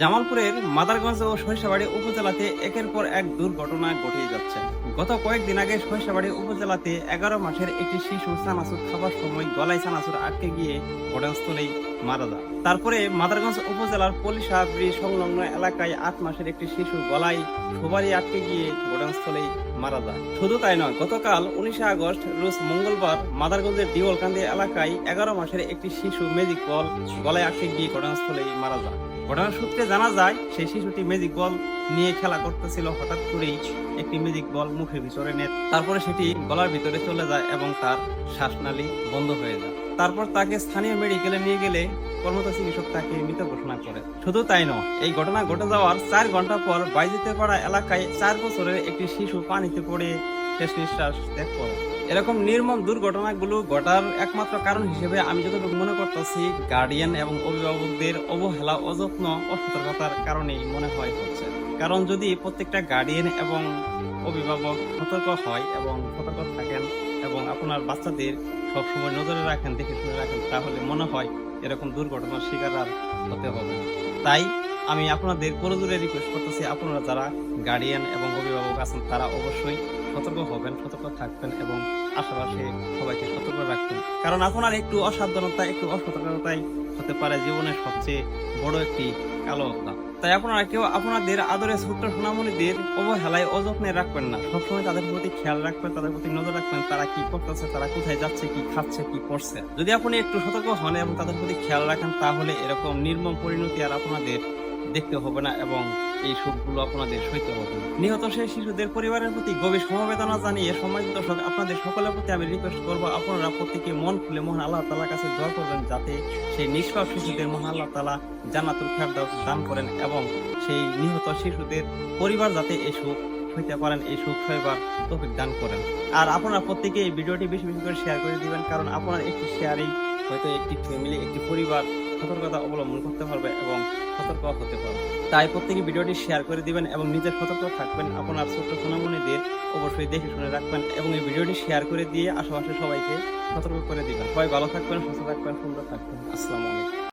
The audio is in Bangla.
জামালপুরের মাদারগঞ্জ ও সরিষাবাড়ি উপজেলাতে একের পর এক দুর্ঘটনা ঘটিয়ে যাচ্ছে। গত কয়েকদিন আগে সরিষাবাড়ি উপজেলাতে এগারো মাসের একটি শিশু চানাচুর খাবার সময় গলায় চানাচুর আটকে গিয়ে ঘটনাস্থলেই মারা যায়। তারপরে মাদারগঞ্জ উপজেলার পলিশাবরি সংলগ্ন এলাকায় আট মাসের একটি শিশু গলায় সবারই আটকে গিয়ে ঘটনাস্থলেই মারা যায়। শুধু তাই নয়, গতকাল উনিশে আগস্ট রোজ মঙ্গলবার মাদারগঞ্জের দিওলকান্দি এলাকায় এগারো মাসের একটি শিশু ম্যাজিক বল গলায় আটকে গিয়ে ঘটনাস্থলেই মারা যায়। ঘটনার সূত্রে জানা যায়, সেই শিশুটি ম্যাজিক বল নিয়ে খেলা করতেছিল, হঠাৎ করেই একটি ম্যাজিক বল মুখের ভিতরে নেয়। তারপরে সেটি গলার ভিতরে চলে যায় এবং তার শ্বাসনালী বন্ধ হয়ে যায়। তারপর তাকে স্থানীয় মেডিকেলে নিয়ে গেলে কর্মরত চিকিৎসক তাকে মৃত ঘোষণা করে। শুধু তাই নয়, এই ঘটনা ঘটে যাওয়ার চার ঘণ্টা পর বাইজিতে পাড়া এলাকায় চার বছরের একটি শিশু পানিতে পড়ে শেষ নিঃশ্বাস ত্যাগ করে এরকম নির্মম দুর্ঘটনাগুলো ঘটার একমাত্র কারণ হিসেবে আমি যতটুকু মনে করতেছি গার্ডিয়ান এবং অভিভাবকদের অবহেলা, অযত্ন অসতর্কতার কারণেই মনে হয় হচ্ছে। কারণ যদি প্রত্যেকটা গার্ডিয়ান এবং অভিভাবক সতর্ক হয় এবং সতর্ক থাকেন এবং আপনার বাচ্চাদের সবসময় নজরে রাখেন, দেখে শুনে রাখেন, তাহলে মনে হয় এরকম দুর্ঘটনার শিকার আর হতে হবে তাই আমি আপনাদের করজোরে রিকোয়েস্ট করতেছি, আপনারা যারা গার্ডিয়ান এবং অভিভাবক আছেন, তারা অবশ্যই সতর্ক হবেন, সতর্ক থাকবেন এবং আশেপাশে সবাইকে সতর্ক রাখবেন। কারণ আপনার একটু অসাবধানতা, একটু অসতর্কতাই হতে পারে জীবনের সবচেয়ে বড় একটি কালো অধ্যায় তাই আপনারা কেউ আপনাদের আদরের ছোট্ট সোনামণিদের অবহেলায় অযত্নে রাখবেন না। সবসময় তাদের প্রতি খেয়াল রাখবেন, তাদের প্রতি নজর রাখবেন, তারা কি করতেছে, তারা কোথায় যাচ্ছে, কি খাচ্ছে, কি পড়ছে যদি আপনি একটু সতর্ক হন এবং তাদের প্রতি খেয়াল রাখেন, তাহলে এরকম নির্মম পরিণতি আর আপনাদের দেখতে হবে না এবং এই সুখগুলো আপনাদের সইতে হবে। নিহত সেই শিশুদের পরিবারের প্রতি গভীর সমবেদনা জানিয়ে সমাজ দর্শক, আপনাদের সকলের প্রতি আমি রিকোয়েস্ট করব, আপনারা প্রত্যেকে মন খুলে মহান আল্লাহ তালার কাছে দোয়া করবেন যাতে সেই নিষ্পাপ শিশুদের মহান আল্লাহ তালা জান্নাতুল ফেরদাউস দান করেন এবং সেই নিহত শিশুদের পরিবার যাতে এই সুখ হইতে পারেন, এই সুখ সইবার তৌফিক দান করেন। আর আপনারা প্রত্যেকে এই ভিডিওটি বেশি বেশি করে শেয়ার করে দিবেন, কারণ আপনার একটি শেয়ারেই হয়তো একটি ফ্যামিলি একটি পরিবার সতর্কতা অবলম্বন করতে পারবে এবং সতর্ক হতে পারবে। তাই প্রত্যেকে ভিডিওটি শেয়ার করে দিবেন এবং নিজের সতর্ক থাকবেন। আপনার ছোট্ট সোনামণিদের অবশ্যই দেখে শুনে রাখবেন এবং এই ভিডিওটি শেয়ার করে দিয়ে আশেপাশে সবাইকে সতর্ক করে দিবেন। সবাই ভালো থাকবেন, সুস্থ থাকবেন, সুন্দর থাকবেন। আসসালামু আলাইকুম।